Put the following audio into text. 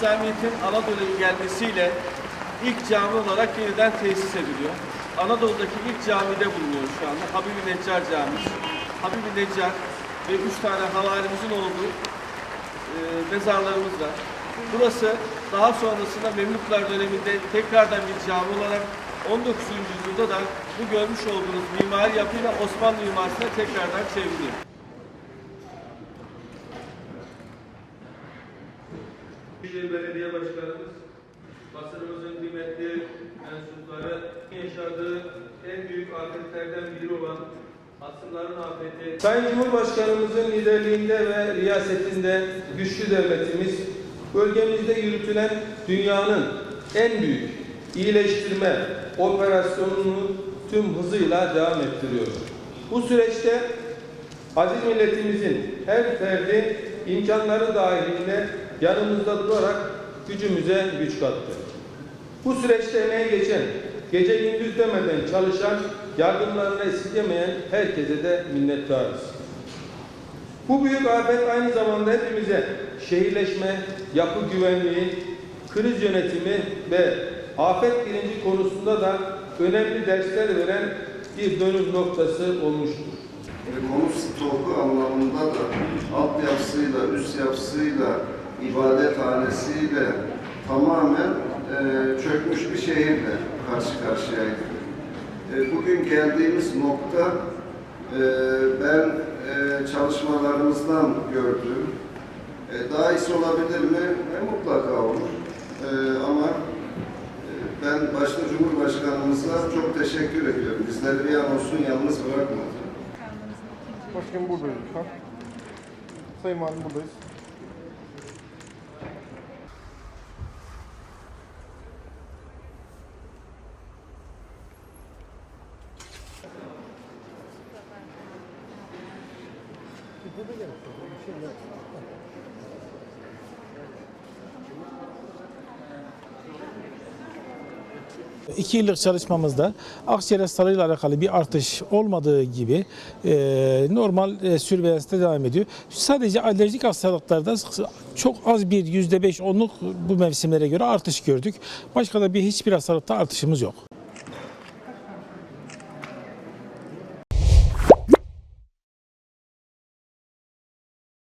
İslamiyet'in Anadolu'ya gelmesiyle ilk cami olarak yeniden tesis ediliyor. Anadolu'daki ilk camide bulunuyor şu anda. Habibi Neccar Camii. Habibi Neccar ve üç tane havarimizin olduğu e, mezarlarımız var. Burası daha sonrasında Memlükler döneminde tekrardan bir cami olarak 19. yüzyılda da bu görmüş olduğunuz mimari yapıyla Osmanlı mimarisine tekrardan çevriliyor. Büyükşehir Belediye Başkanımız, basınımızın kıymetli mensupları yaşadığı en büyük afetlerden biri olan Sayın Cumhurbaşkanımızın liderliğinde ve riyasetinde güçlü devletimiz, bölgemizde yürütülen dünyanın en büyük iyileştirme operasyonunu tüm hızıyla devam ettiriyor. Bu süreçte aziz milletimizin her ferdi imkanları dahilinde yanımızda durarak gücümüze güç kattı. Bu süreçte emeği geçen, gece gündüz demeden çalışan, yardımlarını esirgemeyen herkese de minnettarız. Bu büyük afet aynı zamanda hepimize şehirleşme, yapı güvenliği, kriz yönetimi ve afet bilinci konusunda da önemli dersler veren bir dönüm noktası olmuştur. konut stoku anlamında da altyapısıyla, üst yapısıyla, ibadethanesiyle tamamen e, çökmüş bir şehirle karşı karşıyaydık. E, bugün geldiğimiz nokta e, ben e, çalışmalarımızdan gördüğüm e, daha iyisi olabilir mi? E, mutlaka olur. E, ama e, ben başta Cumhurbaşkanımıza çok teşekkür ediyorum. Bizleri bir an olsun yalnız bırakmadı. Başkanım buradayız lütfen. Sayın Valim buradayız. İki yıllık çalışmamızda akciğer hastalığıyla alakalı bir artış olmadığı gibi e, normal e, sürveyansta devam ediyor. Sadece alerjik hastalıklarda çok az bir yüzde beş onluk bu mevsimlere göre artış gördük. Başka da bir hiçbir hastalıkta artışımız yok.